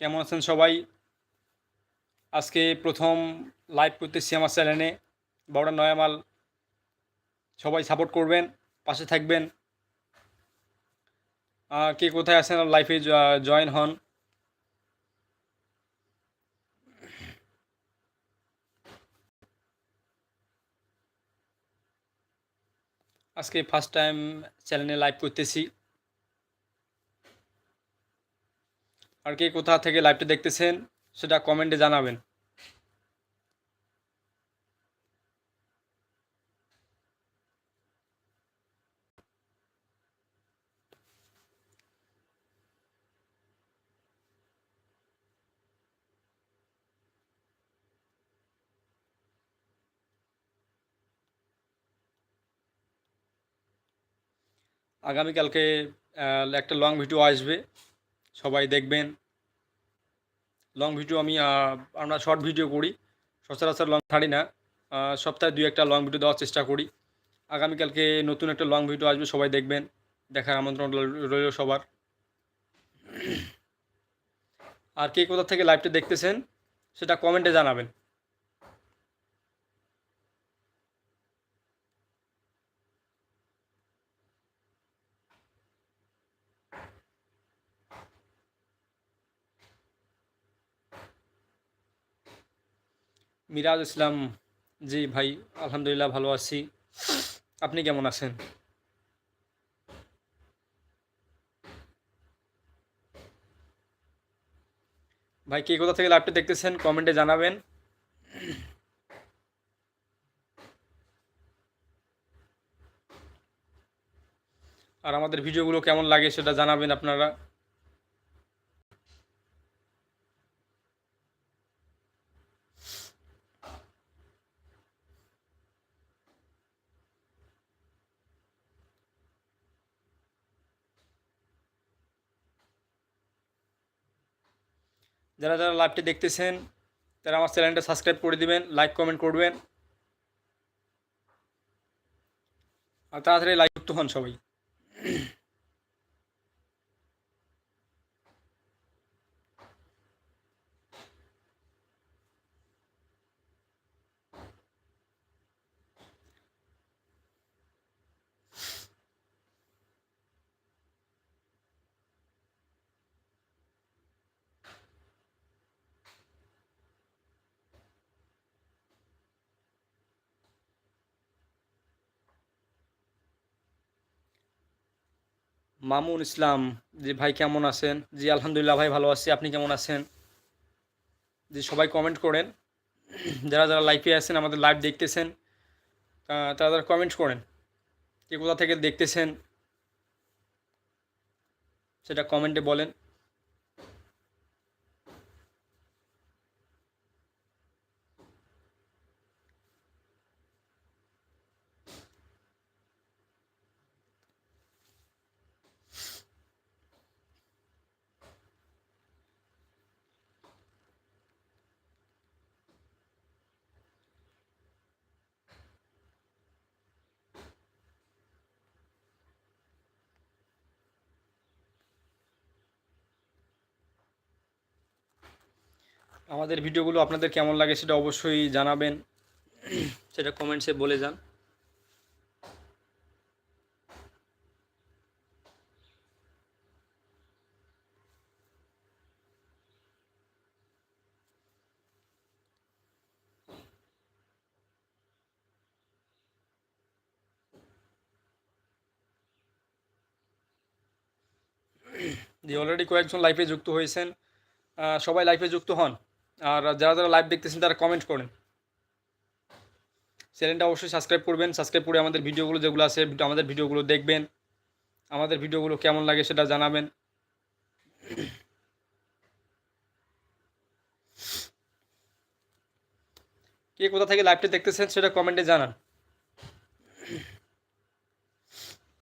কেমন আছেন সবাই? আজকে প্রথম লাইভ করতেছি আমার চ্যানেলে বড় নয়ামাল, সবাই সাপোর্ট করবেন, পাশে থাকবেন। কে কোথায় আছেন? লাইফে জয়েন হন। আজকে ফার্স্ট টাইম চ্যানেলে লাইভ করতেছি। আর কে কোথা থেকে লাইভটা দেখতেছেন সেটা কমেন্টে জানাবেন। আগামীকালকে একটা লং ভিডিও আসবে। সবাই দেখবেন। লং ভিডিও আমি আমরা শর্ট ভিডিও করি। সচরাচর লং ছাড়ি না। সপ্তাহে দুই একটা লং ভিডিও দেওয়ার চেষ্টা করি। আগামীকালকে নতুন একটা লং ভিডিও আসবে, সবাই দেখবেন। দেখার আমন্ত্রণ রইল সবার। আর কে কোথা থেকে লাইভটা দেখতেছেন, সেটা কমেন্টে জানাবেন। মিরাজ ইসলাম জি ভাই, আলহামদুলিল্লাহ ভালো আছি। আপনি কেমন আছেন? ভাই, কে কোথা থেকে লাইভটা দেখতেছেন কমেন্টে জানাবেন। আর আমাদের ভিডিওগুলো কেমন লাগে সেটা জানাবেন আপনারা। যারা যারা লাইভটি দেখতেছেন, তারা আমার চ্যানেলটা সাবস্ক্রাইব করে দিবেন, লাইক, কমেন্ট করবেন। আর তাড়াতাড়ি লাইক যুক্ত হন সবাই। মামুন ইসলাম, যে ভাই কেমন আছেন? জি, আলহামদুলিল্লাহ ভাই ভালো আছি। আপনি কেমন আছেন? যে সবাই কমেন্ট করেন। যারা যারা লাইভে আছেন, আমাদের লাইভ দেখতেছেন তারা তারা কমেন্ট করেন। কে কোথা থেকে দেখতেছেন, সেটা কমেন্টে বলেন। আমাদের ভিডিওগুলো আপনাদের কেমন লাগে সেটা অবশ্যই জানাবেন। সেটা কমেন্টসে বলে যান। জি অলরেডি কয়েকজন লাইভে যুক্ত হয়েছেন সবাই লাইভে যুক্ত হন। আর যারা যারা লাইভ দেখতেছেন, তারা কমেন্ট করেন চ্যানেলটা অবশ্যই সাবস্ক্রাইব করবেন সাবস্ক্রাইব করে আমাদের ভিডিওগুলো যেগুলো আছে আমাদের ভিডিওগুলো দেখবেন। আমাদের ভিডিওগুলো কেমন লাগে সেটা জানাবেন। কে কোথা থেকে লাইভটা দেখতেছেন, সেটা কমেন্টে জানান।